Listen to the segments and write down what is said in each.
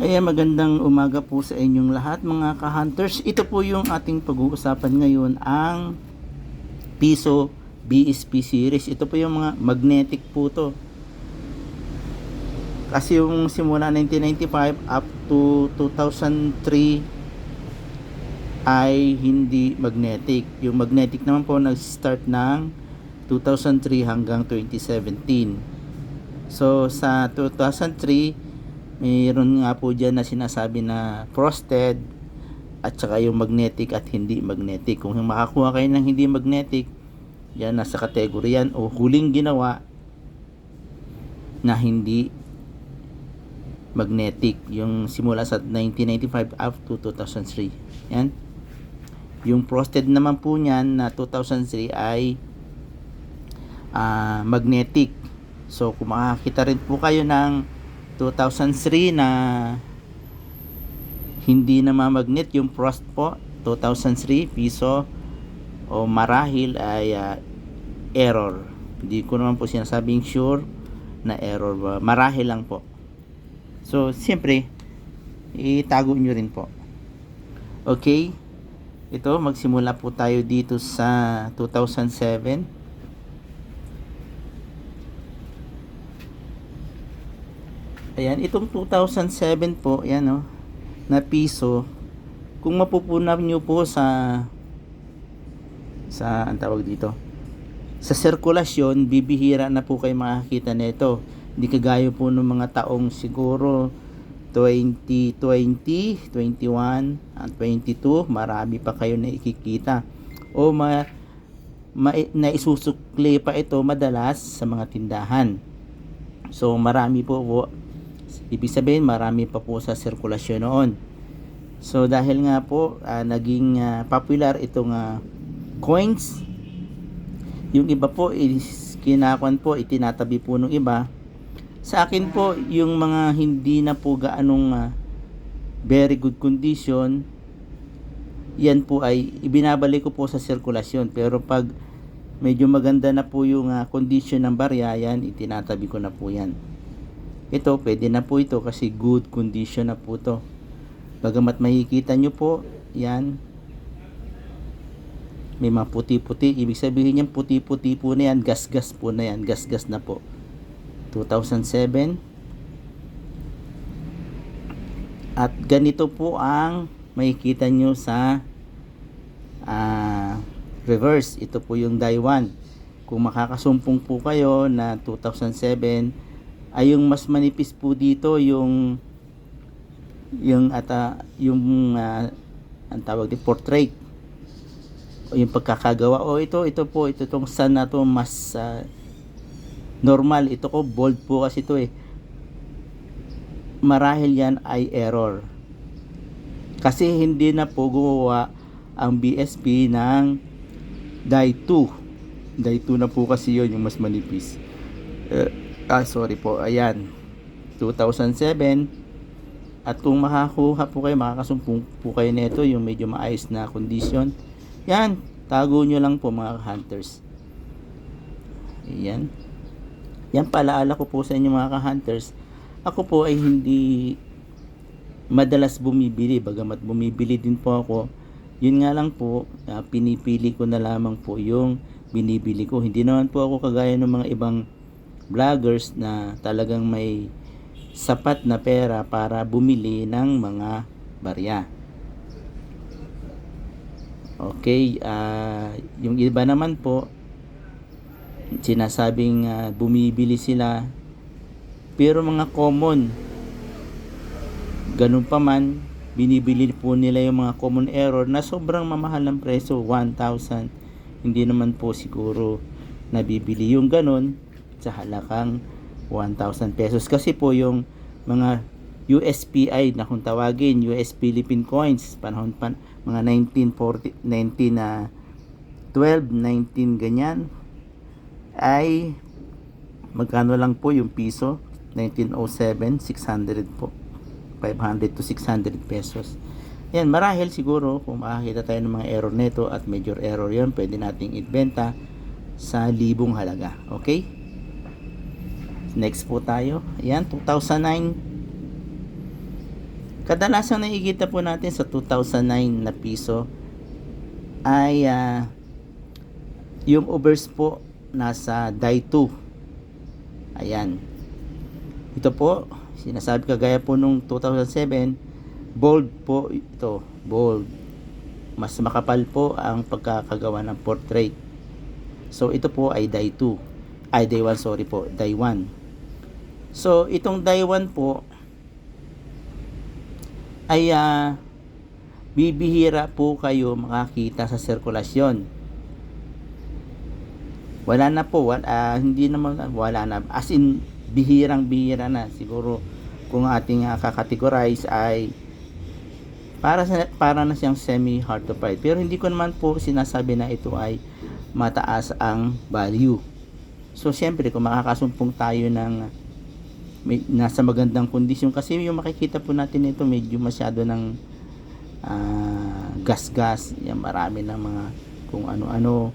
Ayan, magandang umaga po sa inyong lahat mga ka-hunters. Ito po yung ating pag-uusapan ngayon, ang Piso BSP series. Ito po yung mga magnetic po to. Kasi yung simula 1995 up to 2003 ay hindi magnetic. Yung magnetic naman po nag-start ng 2003 hanggang 2017. So sa 2003 mayroon nga po dyan na sinasabi na frosted at saka yung magnetic at hindi magnetic. Kung makakuha kayo ng hindi magnetic, yan nasa kategory yan o huling ginawa na hindi magnetic. Yung simula sa 1995 up to 2003. Yan. Yung frosted naman po niyan na 2003 ay ah, magnetic. So kung makakita rin po kayo ng 2003 na hindi na mamagnet yung frost po. 2003 piso o marahil ay ah, error. Hindi ko naman po sinasabing sure na error ba. Marahil lang po. So siyempre itago nyo rin po. Okay? Ito magsimula po tayo dito sa 2007 Ayan, itong 2007 po, yan o, na piso. Kung mapupunan nyo po sa sa ang tawag dito? Sa sirkulasyon bibihira na po kayo makakita nito. Hindi kagaya po ng mga taong siguro 2020 21 at 22 marami pa kayo na ikikita. O ma, ma naisusukli pa ito madalas sa mga tindahan. So marami po po Ibig sabihin, marami pa po sa sirkulasyon noon. So, dahil nga po, ah, naging ah, popular itong ah, coins, yung iba po, is, kinakwan po, itinatabi po ng iba. Sa akin po, yung mga hindi na po gaanong ah, very good condition, yan po ay ibinabalik ko po sa sirkulasyon. Pero pag medyo maganda na po yung ah, condition ng barya, yan, itinatabi ko na po yan. Ito, pwede na po ito kasi good condition na po to. Bagamat makikita nyo po, yan, may mga puti-puti. Ibig sabihin yan, puti-puti po na yan, gas-gas po na yan, gas-gas na po. 2007. At ganito po ang makikita nyo sa ah, reverse. Ito po yung 1. Kung makakasumpong po kayo na 2007, ay yung mas manipis po dito yung yung ata yung uh, ang tawag din portrait. O yung pagkakagawa. O ito ito po ito tong sun na to mas uh, normal. Ito ko bold po kasi ito eh. Marahil yan ay error. Kasi hindi na po gumawa ang BSP ng die 2 die 2 na po kasi yon yung mas manipis. Uh, ah sorry po. Ayan. 2007 at kung makakuha po kayo makakasumpong po kayo nito yung medyo maayos na condition yan. Tago nyo lang po mga hunters yan yan palaala ko po sa inyo mga hunters ako po ay hindi madalas bumibili bagamat bumibili din po ako. Yun nga lang po uh, pinipili ko na lamang po yung binibili ko. Hindi naman po ako kagaya ng mga ibang vloggers na talagang may sapat na pera para bumili ng mga barya. Okay, uh, yung iba naman po sinasabing uh, bumibili sila. Pero mga common ganun pa man binibili po nila yung mga common error na sobrang mamahal ng presyo 1,000 hindi naman po siguro nabibili yung ganun sa halakang 1,000 pesos. Kasi po yung mga USPI na kung tawagin, US Philippine Coins, panahon pa, mga 1940, 19 na 12, 19 ganyan, ay magkano lang po yung piso? 1907, 600 po. 500 to 600 pesos. Yan, marahil siguro kung makakita tayo ng mga error nito at major error yon pwede nating ibenta sa libong halaga. Okay? Next po tayo. Ayan, 2009. Kadalasan nakikita po natin sa 2009 na piso ay ah, yung overs po nasa die 2. Ayan. Ito po, sinasabi kagaya po nung 2007, bold po ito, bold. Mas makapal po ang pagkakagawa ng portrait. So ito po ay die 2. Ay die 1, sorry po, die 1. So itong 1 po ay ah, bibihira po kayo makakita sa sirkulasyon. Wala na po, wala, ah, hindi naman wala na. As in, bihirang bihira na. Siguro kung ating uh, kakategorize ay para sa para na siyang semi hard to find. Pero hindi ko naman po sinasabi na ito ay mataas ang value. So siyempre kung makakasumpong tayo ng may, nasa magandang kondisyon kasi yung makikita po natin ito medyo masyado ng ah, gas-gas, yan marami ng mga kung ano-ano.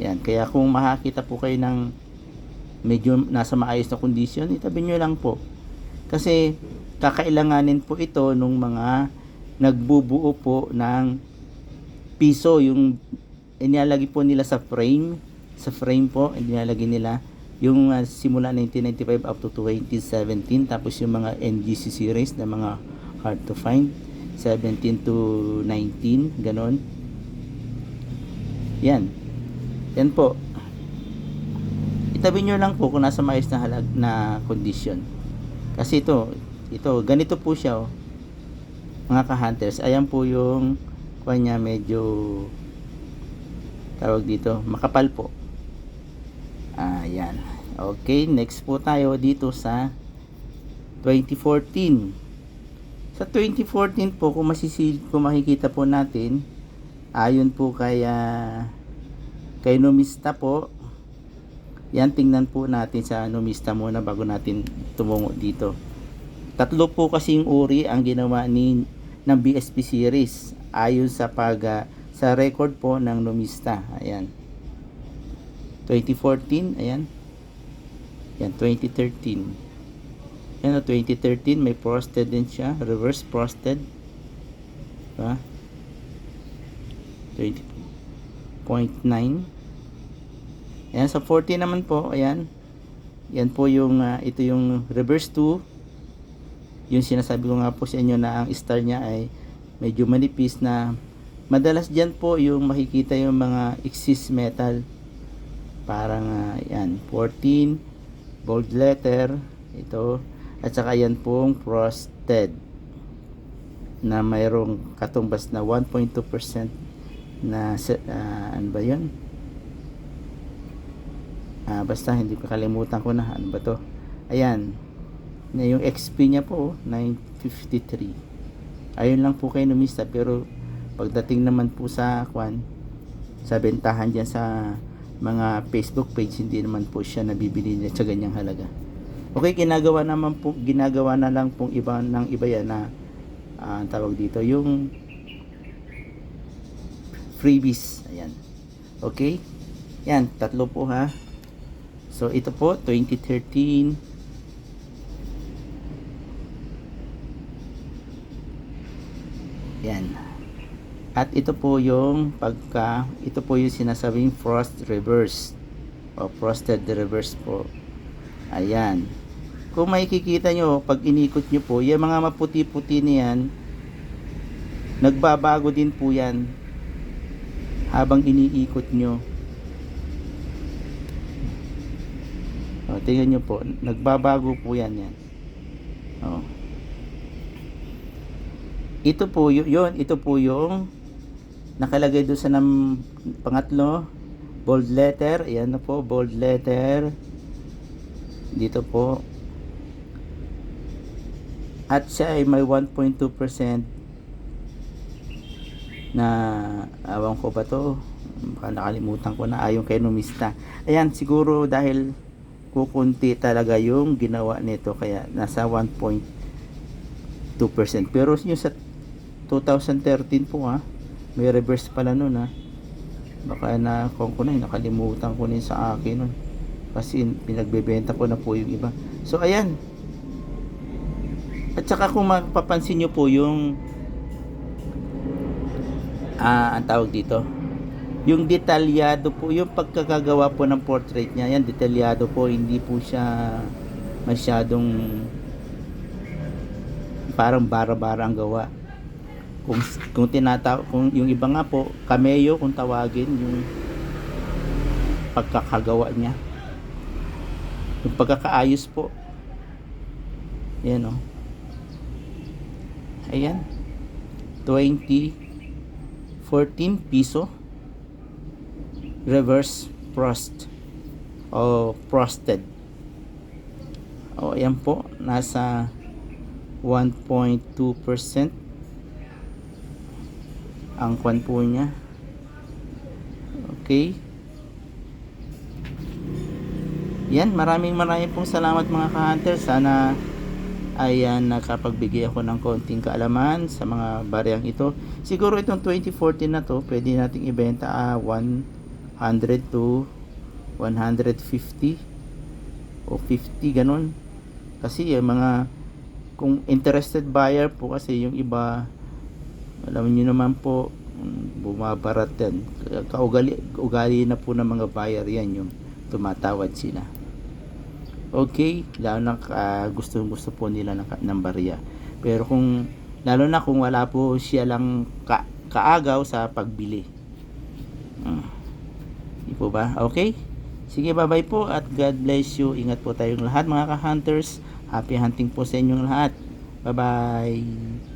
Yan, kaya kung makakita po kayo ng medyo nasa maayos na kondisyon, itabi nyo lang po. Kasi kakailanganin po ito nung mga nagbubuo po ng piso, yung inilalagay po nila sa frame, sa frame po, inilalagay nila yung uh, simula 1995 up to 2017 tapos yung mga NGC series na mga hard to find 17 to 19 ganon. Yan. Yan po. Itabi nyo lang po kung nasa maayos na halag na condition. Kasi ito ito ganito po siya oh. mga ka-hunters ayan po yung kanya medyo tawag dito makapal po Ayan. Okay, next po tayo dito sa 2014. Sa 2014 po, kung masisil, kung makikita po natin, ayon po kay, ah, kay Numista po, yan, tingnan po natin sa Numista muna bago natin tumungo dito. Tatlo po kasing uri ang ginawa ni ng BSP series ayon sa pag ah, sa record po ng Numista. Ayan. 2014, ayan. Yan, 2013. Yan, o, 2013, may frosted din siya. Reverse frosted. Diba? 20.9. Yan, sa 14 naman po, ayan. Yan po yung, ah, ito yung reverse 2. Yung sinasabi ko nga po sa inyo na ang star niya ay medyo manipis na madalas dyan po yung makikita yung mga exist metal parang uh, yan 14 bold letter ito. At saka yan pong frosted na mayroong katumbas na 1.2% na uh, ano ba yun? Ah, basta hindi ko kalimutan ko na ano ba to? Ayan na yung XP niya po 953 ayun lang po kayo numista pero pagdating naman po sa kwan sa bentahan dyan sa mga Facebook page hindi naman po siya nabibili niya sa ganyang halaga. Okay, ginagawa naman po ginagawa na lang pong iba ng iba yan na uh, tawag dito yung freebies. Ayan. Okay? Yan, tatlo po ha. So ito po 2013 Yan. At ito po yung pagka, ito po yung sinasabing frost reverse o frosted reverse po. Ayan. Kung makikita nyo, pag inikot nyo po, yung mga maputi-puti niyan, nagbabago din po yan habang iniikot nyo. O, tingnan nyo po, nagbabago po yan yan. O. Ito po, yun, ito po yung nakalagay doon sa nam, pangatlo bold letter. Ayan na po bold letter. Dito po. At siya ay may 1.2% na awan ko ba to? Baka nakalimutan ko na. Ayon kay numista. Ayan siguro dahil kukunti talaga yung ginawa nito kaya nasa 1.2% pero yung sa 2013 po ha may reverse pala nun ha baka na kung ko na nakalimutan ko na sa akin nun. Kasi pinagbebenta ko na po yung iba. So ayan. At saka kung mapapansin nyo po yung ah, ang tawag dito, yung detalyado po, yung pagkakagawa po ng portrait niya, yan detalyado po, hindi po siya masyadong parang bara-bara ang gawa. Kung kung tinataw kung yung iba nga po, cameo kung tawagin yung pagkakagawa niya. Yung pagkakaayos po. Yan o. Ayan. 20 14 piso reverse frost o frosted o ayan po nasa 1.2% ang kwan po niya. Okay. Yan maraming maraming pong salamat mga ka-hunter. Sana ayan nakapagbigay ako ng konting kaalaman sa mga bariyang ito. Siguro itong 2014 na to pwede nating ibenta ah, 100 to 150 o 50 ganun. Kasi yung mga kung interested buyer po kasi yung iba alam niyo naman po bumabarat yan kaugali ugali na po ng mga buyer yan yung tumatawad sila okay lalo na ah, gusto gusto po nila ng, ng barya pero kung lalo na kung wala po siya lang ka, kaagaw sa pagbili Hmm. Di po ba? Okay? Sige, bye-bye po at God bless you. Ingat po tayong lahat mga ka-hunters. Happy hunting po sa inyong lahat. Bye-bye.